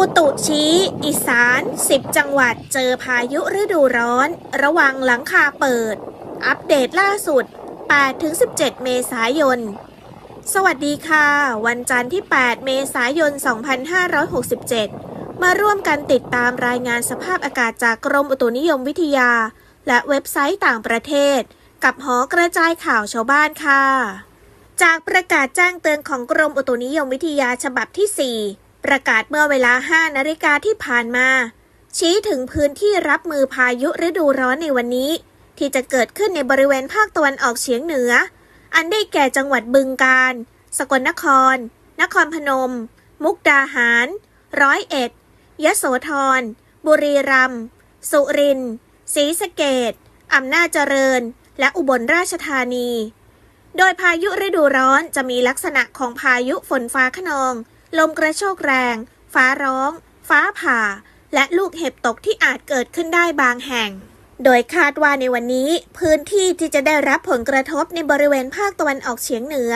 อุตุชี้ อีสาน 10 จังหวัดเจอพายุฤดูร้อน ระวังหลังคาเปิด อัปเดตล่าสุด 8-17 เมษายน สวัสดีค่ะ วันจันทร์ที่ 8 เมษายน 2567 มาร่วมกันติดตามรายงานสภาพอากาศจากกรมอุตุนิยมวิทยา และเว็บไซต์ต่างประเทศ กับหอกระจายข่าวชาวบ้านค่ะ จากประกาศแจ้งเตือนของกรมอุตุนิยมวิทยาฉบับที่ 4 ประกาศเมื่อเวลา 5 นาฬิกาที่ผ่านมา ชี้ถึงพื้นที่รับมือพายุฤดูร้อนในวันนี้ ที่จะเกิดขึ้นในบริเวณภาคตะวันออกเฉียงเหนือ อันได้แก่จังหวัดบึงกาฬ สกลนคร นครพนม มุกดาหาร ร้อยเอ็ด ยโสธร บุรีรัมย์ สุรินทร์ ศรีสะเกดอำนาจเจริญ และอุบลราชธานี โดยพายุฤดูร้อนจะมีลักษณะของพายุฝนฟ้าขนอง ลมกระโชกแรง ฟ้าร้อง ฟ้าผ่า และลูกเห็บตกที่อาจเกิดขึ้นได้บางแห่ง โดยคาดว่าในวันนี้ พื้นที่ที่จะได้รับผลกระทบในบริเวณภาคตะวันออกเฉียงเหนือ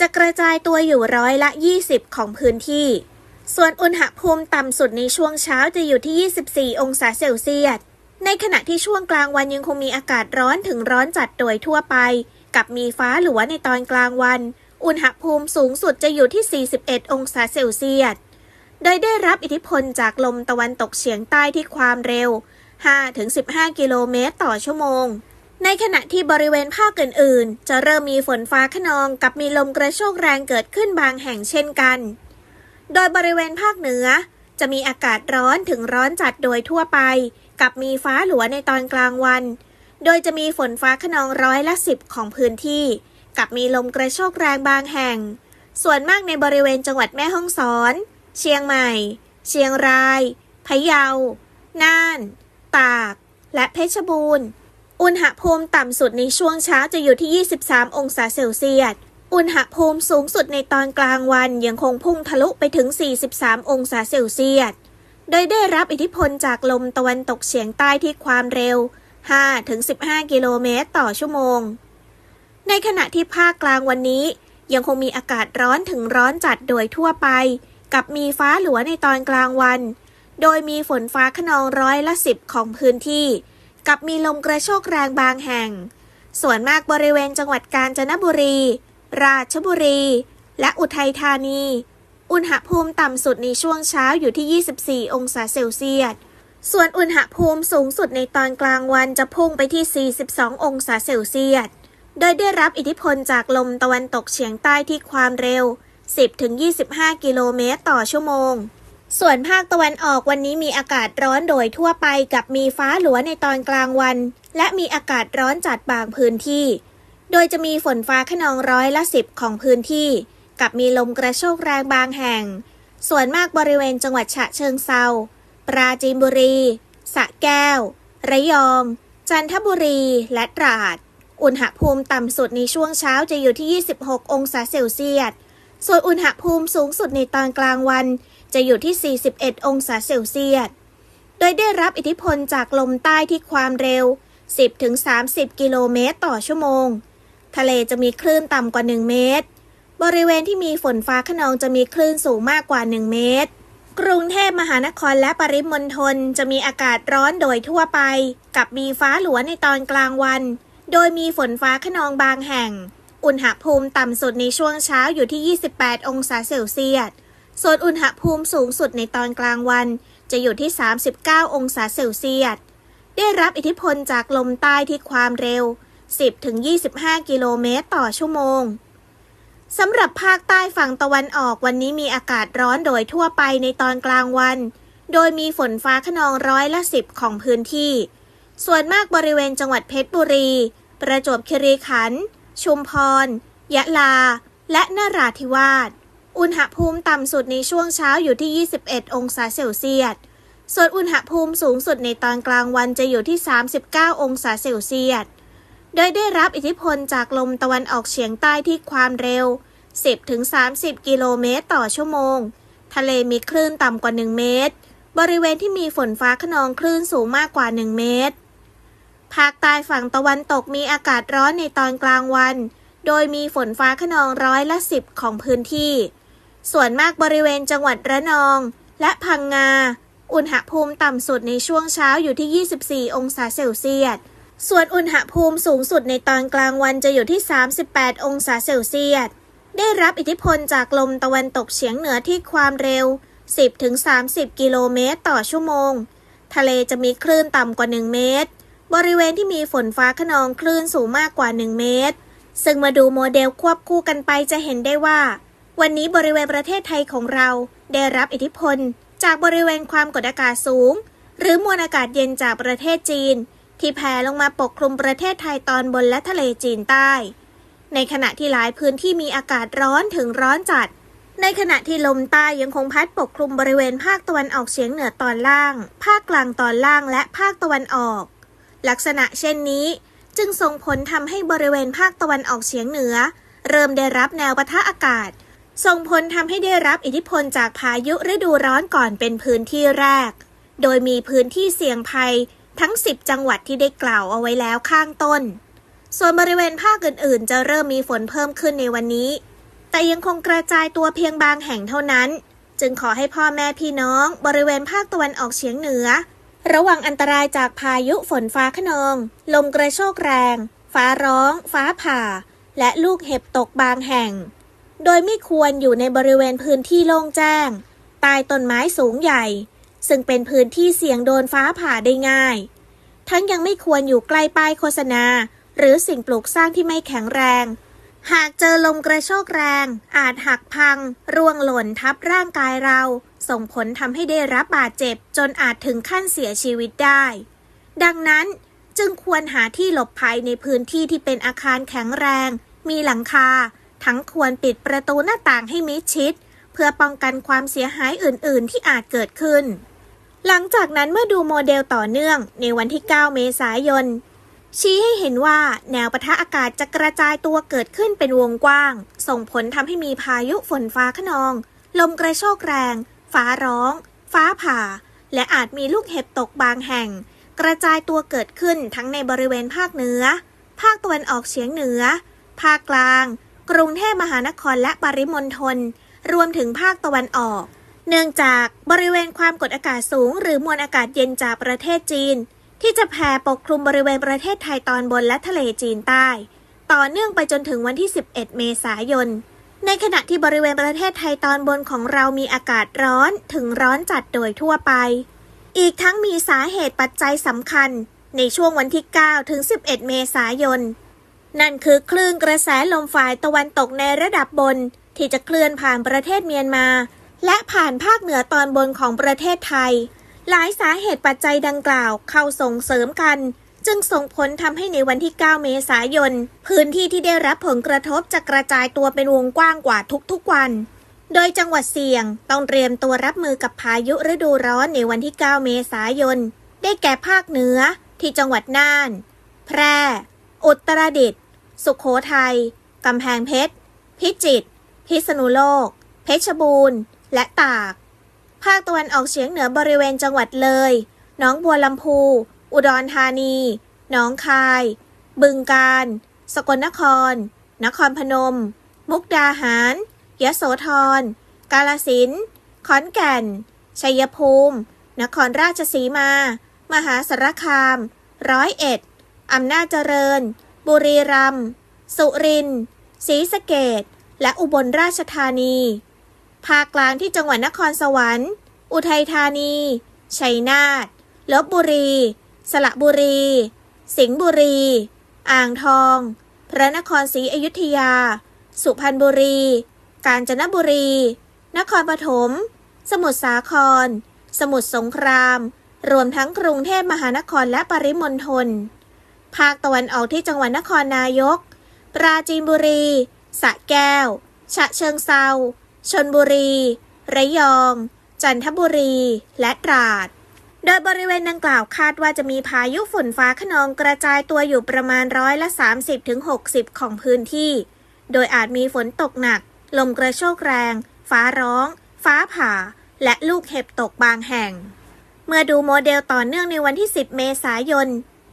จะกระจายตัวอยู่ร้อยละ 20 ของพื้นที่ ส่วนอุณหภูมิต่ำสุดในช่วงเช้าจะอยู่ที่ 24 องศาเซลเซียส ในขณะที่ช่วงกลางวันยังคงมีอากาศร้อนถึงร้อนจัดโดยทั่วไป กับมีฟ้าหลัวในตอนกลางวัน อุณหภูมิสูงสุดจะอยู่ที่ 41 องศาเซลเซียส โดยได้รับอิทธิพลจากลมตะวันตกเฉียงใต้ที่ความเร็ว 5-15 กิโลเมตรต่อชั่วโมง ในขณะที่บริเวณภาคอื่นๆ จะเริ่มมีฝนฟ้าขนองกับมีลมกระโชกแรงเกิดขึ้นบางแห่งเช่นกัน โดยบริเวณภาคเหนือจะมีอากาศร้อนถึงร้อนจัดโดยทั่วไป กับมีฟ้าหลัวในตอนกลางวัน โดยจะมีฝนฟ้าขนองร้อยละสิบของพื้นที่ กับมีลมกระโชกแรงบางแห่ง ส่วนมากในบริเวณจังหวัดแม่ฮ่องสอน เชียงใหม่ เชียงรายพะเยา น่าน ตาก และเพชรบูรณ์ อุณหภูมิต่ำสุดในช่วงเช้าจะอยู่ที่ 23 องศาเซลเซียส อุณหภูมิสูงสุดในตอนกลางวันยังคงพุ่งทะลุไปถึง 43 องศาเซลเซียส โดยได้รับอิทธิพลจากลมตะวันตกเฉียงใต้ที่ความเร็ว 5-15 กิโลเมตรต่อชั่วโมง ในขณะที่ภาคกลางวันนี้ ยังคงมีอากาศร้อนถึงร้อนจัดโดยทั่วไป กับมีฟ้าหลัวในตอนกลางวัน โดยมีฝนฟ้าขนองร้อยละสิบของพื้นที่ กับมีลมกระโชกแรงบางแห่ง ส่วนมากบริเวณจังหวัดกาญจนบุรี ราชบุรี และอุทัยธานี อุณหภูมิต่ำสุดในช่วงเช้าอยู่ที่ 24 องศาเซลเซียสส่วนอุณหภูมิสูงสุดในตอนกลางวันจะพุ่งไปที่ 42 องศาเซลเซียส โดยได้รับอิทธิพลจากลมตะวันตกเฉียงใต้ที่ความเร็ว 10-25 กิโลเมตรต่อชั่วโมง ส่วนภาคตะวันออกวันนี้มีอากาศร้อนโดยทั่วไปกับมีฟ้าหลัวในตอนกลางวัน และมีอากาศร้อนจัดบางพื้นที่ โดยจะมีฝนฟ้าขนองร้อยละสิบของพื้นที่ กับมีลมกระโชกแรงบางแห่ง ส่วนมากบริเวณจังหวัดฉะเชิงเซา ปราจีนบุรี สะแก้ว ระยอง จันทบุรี และตราด อุณหภูมิต่ำสุดในช่วงเช้าจะอยู่ที่ 26 องศาเซลเซียส ส่วนอุณหภูมิสูงสุดในตอนกลางวันจะอยู่ที่ 41 องศาเซลเซียส โดยได้รับอิทธิพลจากลมใต้ที่ความเร็ว 10-30 กิโลเมตรต่อชั่วโมง ทะเลจะมีคลื่นต่ำกว่า 1 เมตร บริเวณที่มีฝนฟ้าขนองจะมีคลื่นสูงมากกว่า 1 เมตร กรุงเทพมหานครและปริมณฑลจะมีอากาศร้อนโดยทั่วไป กับมีฟ้าหลัวในตอนกลางวัน โดยมีฝนฟ้าขนองบางแห่ง อุณหภูมิต่ำสุดในช่วงเช้าอยู่ที่ 28 องศาเซลเซียส ส่วนอุณหภูมิสูงสุดในตอนกลางวัน จะอยู่ที่ 39 องศาเซลเซียส ได้รับอิทธิพลจากลมใต้ที่ความเร็ว 10-25 กิโลเมตรต่อชั่วโมงสำหรับภาคใต้ฝั่งตะวันออกวันนี้มีอากาศร้อนโดยทั่วไปในตอนกลางวัน โดยมีฝนฟ้าขนองร้อยละสิบของพื้นที่ ส่วนมากบริเวณจังหวัดเพชรบุรี ประจวบคีรีขันธ์ ชุมพร ยะลา และนราธิวาส อุณหภูมิต่ำสุดในช่วงเช้าอยู่ที่ 21 องศาเซลเซียส ส่วนอุณหภูมิสูงสุดในตอนกลางวันจะอยู่ที่ 39 องศาเซลเซียส โดยได้รับอิทธิพลจากลมตะวันออกเฉียงใต้ที่ความเร็ว 10-30 กิโลเมตรต่อชั่วโมง ทะเลมีคลื่นต่ำกว่า 1 เมตร บริเวณที่มีฝนฟ้าขนองคลื่นสูงมากกว่า 1 เมตร ภาคใต้ฝั่งตะวันตกมีอากาศร้อนในตอนกลางวัน โดยมีฝนฟ้าขนองร้อยละสิบของพื้นที่ ส่วนมากบริเวณจังหวัดระนอง และพังงา อุณหภูมิต่ำสุดในช่วงเช้าอยู่ที่ 24 องศาเซลเซียส ส่วนอุณหภูมิสูงสุดในตอนกลางวันจะอยู่ที่ 38 องศาเซลเซียส ได้รับอิทธิพลจากลมตะวันตกเฉียงเหนือที่ความเร็ว 10-30 กิโลเมตรต่อชั่วโมง ทะเลจะมีคลื่นต่ำกว่า 1 เมตร บริเวณที่มีฝนฟ้าขนองคลื่นสูงมากกว่า 1 เมตร ซึ่งมาดูโมเดลควบคู่กันไปจะเห็นได้ว่า วันนี้บริเวณประเทศไทยของเราได้รับอิทธิพล จากบริเวณความกดอากาศสูง หรือมวลอากาศเย็นจากประเทศจีน ที่แผ่ลงมาปกคลุมประเทศไทยตอนบนและทะเลจีนใต้ ในขณะที่หลายพื้นที่มีอากาศร้อนถึงร้อนจัด ในขณะที่ลมใต้ยังคงพัดปกคลุมบริเวณภาคตะวันออกเฉียงเหนือตอนล่าง ภาคกลางตอนล่างและภาคตะวันออก ลักษณะเช่นนี้จึงส่งผลทำให้บริเวณภาคตะวันออกเฉียงเหนือ เริ่มได้รับแนวปะทะอากาศ ส่งผลทำให้ได้รับอิทธิพลจากพายุฤดูร้อนก่อนเป็นพื้นที่แรก โดยมีพื้นที่เสี่ยงภัยทั้ง 10 จังหวัดที่ได้กล่าวเอาไว้แล้วข้างต้น ส่วนบริเวณภาคอื่น ๆ จะเริ่มมีฝนเพิ่มขึ้นในวันนี้ แต่ยังคงกระจายตัวเพียงบางแห่งเท่านั้น จึงขอให้พ่อแม่พี่น้อง บริเวณภาคตะวันออกเฉียงเหนือ ระวังอันตรายจากพายุฝนฟ้าขนอง ลมกระโชกแรง ฟ้าร้อง ฟ้าผ่า และลูกเห็บตกบางแห่ง โดยไม่ควรอยู่ในบริเวณพื้นที่โล่งแจ้ง ใต้ต้นไม้สูงใหญ่ ซึ่งเป็นพื้นที่เสี่ยงโดนฟ้าผ่าได้ง่าย ทั้งยังไม่ควรอยู่ใกล้ป้ายโฆษณา หรือสิ่งปลูกสร้างที่ไม่แข็งแรง หากเจอลมกระโชกแรง อาจหักพัง ร่วงหล่นทับร่างกายเรา ส่งผลทำให้ได้รับบาดเจ็บจนอาจถึงขั้นเสียชีวิตได้ ดังนั้นจึงควรหาที่หลบภัยในพื้นที่ที่เป็นอาคารแข็งแรง มีหลังคา ทั้งควรปิดประตูหน้าต่างให้มิดชิด เพื่อป้องกันความเสียหายอื่น ๆ ที่อาจเกิดขึ้น หลังจากนั้นเมื่อดูโมเดลต่อเนื่องในวันที่ 9 เมษายน ชี้ให้เห็นว่าแนวปะทะอากาศจะกระจายตัวเกิดขึ้นเป็นวงกว้าง ส่งผลทำให้มีพายุฝนฟ้าขนอง ลมกระโชกแรง ฟ้าร้อง ฟ้าผ่า และอาจมีลูกเห็บตกบางแห่ง กระจายตัวเกิดขึ้นทั้งในบริเวณภาคเหนือ ภาคตะวันออกเฉียงเหนือ ภาคกลาง กรุงเทพมหานครและปริมณฑลรวมถึงภาคตะวันออก เนื่องจากบริเวณความกดอากาศสูง หรือมวลอากาศเย็นจากประเทศจีน ที่จะแผ่ปกคลุมบริเวณประเทศไทยตอนบนและทะเลจีนใต้ ต่อเนื่องไปจนถึงวันที่ 11 เมษายน ในขณะที่บริเวณประเทศไทยตอนบนของเรามีอากาศร้อนถึงร้อนจัดโดยทั่วไป อีกทั้งมีสาเหตุปัจจัยสำคัญ ในช่วงวันที่ 9 ถึง 11 เมษายน นั่นคือคลื่นกระแสลมฝ่ายตะวันตกในระดับบน ที่จะเคลื่อนผ่านประเทศเมียนมา และผ่านภาคเหนือตอนบนของประเทศไทย หลายสาเหตุปัจจัยดังกล่าวเข้าส่งเสริมกัน จึงส่งผลทำให้ในวันที่ 9 เมษายน พื้นที่ที่ได้รับผลกระทบจะกระจายตัวเป็นวงกว้างกว่าทุกๆวัน โดยจังหวัดเสี่ยงต้องเตรียมตัวรับมือกับพายุฤดูร้อนในวันที่ 9 เมษายน ได้แก่ภาคเหนือที่จังหวัดน่าน แพร่ อุตรดิตถ์ สุขโขทัย กำแพงเพชร พิจิตร พิษณุโลก เพชรบูรณ์ และตาก ภาคตะวันออกเฉียงเหนือบริเวณจังหวัดเลย หนองบัวลำพู อุดรธานี หนองคาย บึงกาฬสกลนคร นครพนม มุกดาหาร ยโสธร กาลสินธ์ขอนแก่น ชัยภูมิ นครราชสีมา มหาสารคาม ร้อยเอ็ด อำนาจเจริญ บุรีรัมย์ สุรินทร์ศรีสะเกดและอุบลราชธานี ภาคกลางที่จังหวัดนครสวรรค์ อุทัยธานี ชัยนาทลบบุรี สระบุรี สิงห์บุรี อ่างทอง พระนครศรีอยุธยา สุพรรณบุรี กาญจนบุรี นครปฐม สมุทรสาคร สมุทรสงคราม รวมทั้งกรุงเทพมหานครและปริมณฑล ภาคตะวันออกที่จังหวัดนครนายก ปราจีนบุรีสระแก้ว ฉะเชิงเซาชนบุรี ระยอง จันทบุรี และตราด โดยบริเวณดังกล่าวคาดว่าจะมีพายุฝนฟ้าขนองกระจายตัวอยู่ประมาณร้อยละ 30-60 ของพื้นที่ โดยอาจมีฝนตกหนัก ลมกระโชกแรง ฟ้าร้อง ฟ้าผ่า และลูกเห็บตกบางแห่ง เมื่อดูโมเดลต่อเนื่องในวันที่ 10 เมษายน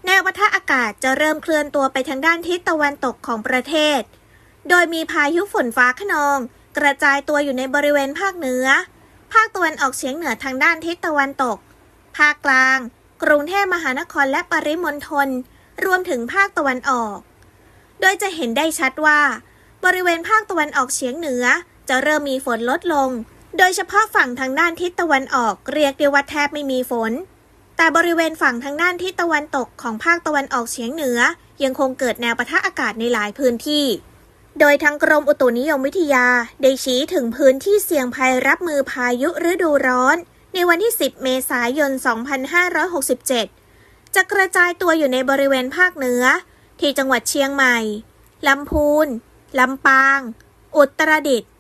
แนวปะทะอากาศจะเริ่มเคลื่อนตัวไปทางด้านทิศตะวันตกของประเทศ โดยมีพายุฝนฟ้าขนอง กระจายตัวอยู่ในบริเวณภาคเหนือ ภาคตะวันออกเฉียงเหนือทางด้านทิศตะวันตก ภาคกลาง กรุงเทพมหานครและปริมณฑลรวมถึงภาคตะวันออก โดยจะเห็นได้ชัดว่า บริเวณภาคตะวันออกเฉียงเหนือ จะเริ่มมีฝนลดลง โดยเฉพาะฝั่งทางด้านทิศตะวันออกเรียกได้ว่าแทบไม่มีฝน แต่บริเวณฝั่งทางด้านทิศตะวันตกของภาคตะวันออกเฉียงเหนือ ยังคงเกิดแนวปะทะอากาศในหลายพื้นที่โดยทางกรมอุตุนิยมวิทยา ได้ชี้ถึงพื้นที่เสี่ยงภัยรับมือพายุฤดูร้อน ในวันที่ 10 เมษายน 2567 จะกระจายตัวอยู่ในบริเวณภาคเหนือ ที่จังหวัดเชียงใหม่ ลำพูน ลำปาง อุตรดิตถ์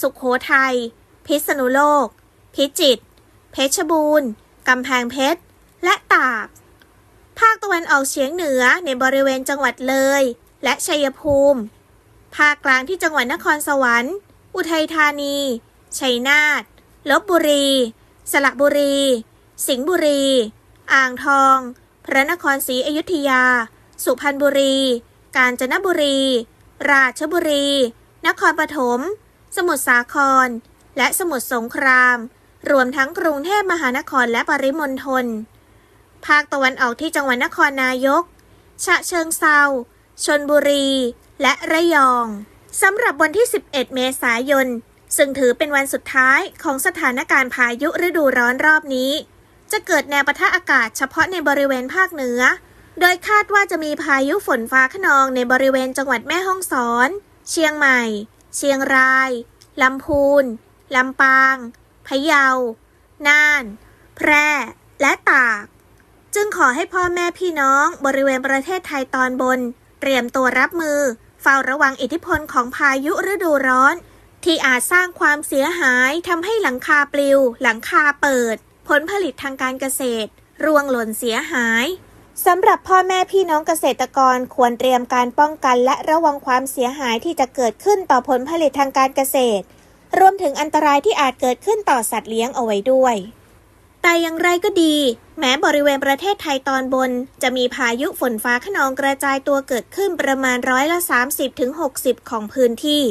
สุขโขทัย พิษณุโลก พิจิตร เพชรบูรณ์ กำแพงเพชร และตาก ภาคตะวันออกเฉียงเหนือในบริเวณจังหวัดเลย และชัยภูมิ ภาคกลางที่จังหวัดนครสวรรค์ อุทัยธานี ชัยนาท ลบบุรี สระบุรี สิงห์บุรี อ่างทอง พระนครศรีอยุธยา สุพรรณบุรี กาญจนบุรี ราชบุรี นครปฐม สมุทรสาคร และสมุทรสงคราม รวมทั้งกรุงเทพมหานครและปริมณฑล ภาคตะวันออกที่จังหวัดนครนายก ฉะเชิงเซาชนบุรี และระยอง สำหรับวันที่ 11 เมษายน ซึ่งถือเป็นวันสุดท้ายของสถานการณ์พายุฤดูร้อนรอบนี้ จะเกิดแนวปะทะอากาศเฉพาะในบริเวณภาคเหนือ โดยคาดว่าจะมีพายุฝนฟ้าขนองในบริเวณจังหวัดแม่ฮ่องสอน เชียงใหม่ เชียงราย ลำพูน ลำปาง พะเยา น่าน แพร่ และตาก จึงขอให้พ่อแม่พี่น้องบริเวณประเทศไทยตอนบน เตรียมตัวรับมือ เฝ้าระวังอิทธิพลของพายุฤดูร้อน ที่อาจสร้างความเสียหายทำให้หลังคาปลิว หลังคาเปิด ผลผลิตทางการเกษตร ร่วงหล่นเสียหายสำหรับพ่อแม่พี่น้องเกษตรกรควรเตรียมการป้องกันและระวังความเสียหายที่จะเกิดขึ้นต่อผลผลิตทางการเกษตร รวมถึงอันตรายที่อาจเกิดขึ้นต่อสัตว์เลี้ยงเอาไว้ด้วย แต่อย่างไรก็ดี แม้บริเวณประเทศไทยตอนบน จะมีพายุฝนฟ้าขนองกระจายตัวเกิดขึ้นประมาณร้อยละ 30-60 ของพื้นที่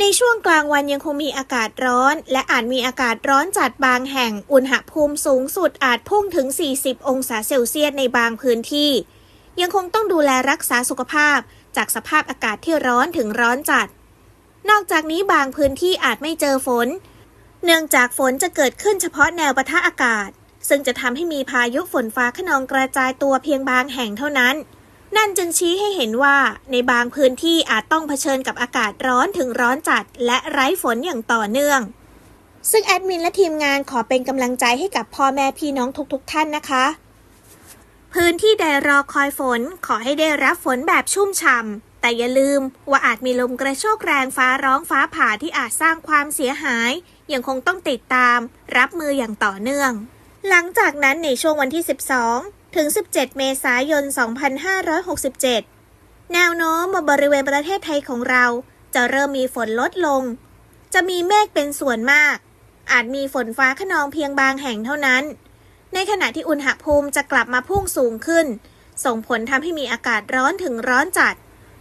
ในช่วงกลางวันยังคงมีอากาศร้อน และอาจมีอากาศร้อนจัดบางแห่ง อุณหภูมิสูงสุดอาจพุ่งถึง 40 องศาเซลเซียสในบางพื้นที่ ยังคงต้องดูแลรักษาสุขภาพ จากสภาพอากาศที่ร้อนถึงร้อนจัด นอกจากนี้บางพื้นที่อาจไม่เจอฝน เนื่องจากฝนจะเกิดขึ้นเฉพาะแนวปะทะอากาศ ซึ่งจะทำให้มีพายุฝนฟ้าขนองกระจายตัวเพียงบางแห่งเท่านั้น นั่นจึงชี้ให้เห็นว่าในบางพื้นที่อาจต้องเผชิญกับอากาศร้อนถึงร้อนจัด และไร้ฝนอย่างต่อเนื่อง ซึ่งแอดมินและทีมงานขอเป็นกำลังใจให้กับพ่อแม่พี่น้องทุกๆทท่านนะคะ พื้นที่ใดรอคอยฝนขอให้ได้รับฝนแบบชุ่มฉ่ำแต่อย่าลืมว่าอาจมีลมกระโชกแรงฟ้าร้องฟ้าผ่าที่อาจสร้างความเสียหายยังคงต้องติดตาม รับมืออย่างต่อเนื่อง หลังจากนั้นในช่วงวันที่ 12 ถึง 17 เมษายน 2567 แนวโน้มบริเวณประเทศไทยของเรา จะเริ่มมีฝนลดลง จะมีเมฆเป็นส่วนมาก อาจมีฝนฟ้าขนองเพียงบางแห่งเท่านั้น ในขณะที่อุณหภูมิจะกลับมาพุ่งสูงขึ้น ส่งผลทำให้มีอากาศร้อนถึงร้อนจัด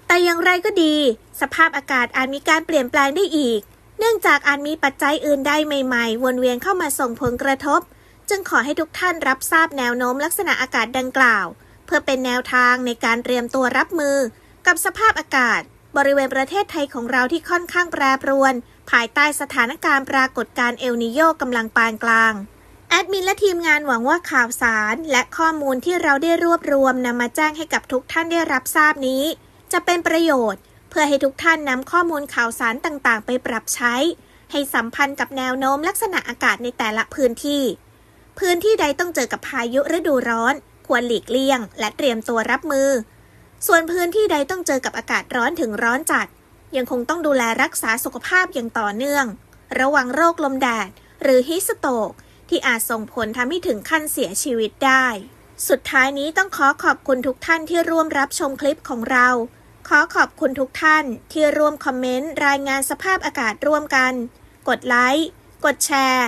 แต่อย่างไรก็ดี สภาพอากาศอาจมีการเปลี่ยนแปลงได้อีก เนื่องจากอาจมีปัจจัยอื่นใดใหม่ ๆ วนเวียนเข้ามาส่งผลกระทบ จึงขอให้ทุกท่านรับทราบแนวโน้มลักษณะอากาศดังกล่าว เพื่อเป็นแนวทางในการเตรียมตัวรับมือ กับสภาพอากาศ บริเวณประเทศไทยของเราที่ค่อนข้างแปรปรวน ภายใต้สถานการณ์ปรากฏการณ์เอลนิโยกำลังปานกลางแอดมินและทีมงานหวังว่าข่าวสาร และข้อมูลที่เราได้รวบรวมนำมาแจ้งให้กับทุกท่านได้รับทราบนี้ จะเป็นประโยชน์ เพื่อให้ทุกท่านนำข้อมูลข่าวสารต่างๆ ไปปรับใช้ ให้สัมพันธ์กับแนวโน้มลักษณะอากาศในแต่ละพื้นที่ พื้นที่ใดต้องเจอกับพายุฤดูร้อน ควรหลีกเลี่ยง และเตรียมตัวรับมือ ส่วนพื้นที่ใดต้องเจอกับอากาศร้อนถึงร้อนจัด ยังคงต้องดูแลรักษาสุขภาพอย่างต่อเนื่อง ระวังโรคลมแดด หรือฮิสโตก ที่อาจส่งผลทำให้ถึงขั้นเสียชีวิตได้ สุดท้ายนี้ต้องขอขอบคุณทุกท่านที่ร่วมรับชมคลิปของเรา ขอขอบคุณทุกท่านที่ร่วมคอมเมนต์รายงานสภาพอากาศร่วมกัน กดไลค์ กดแชร์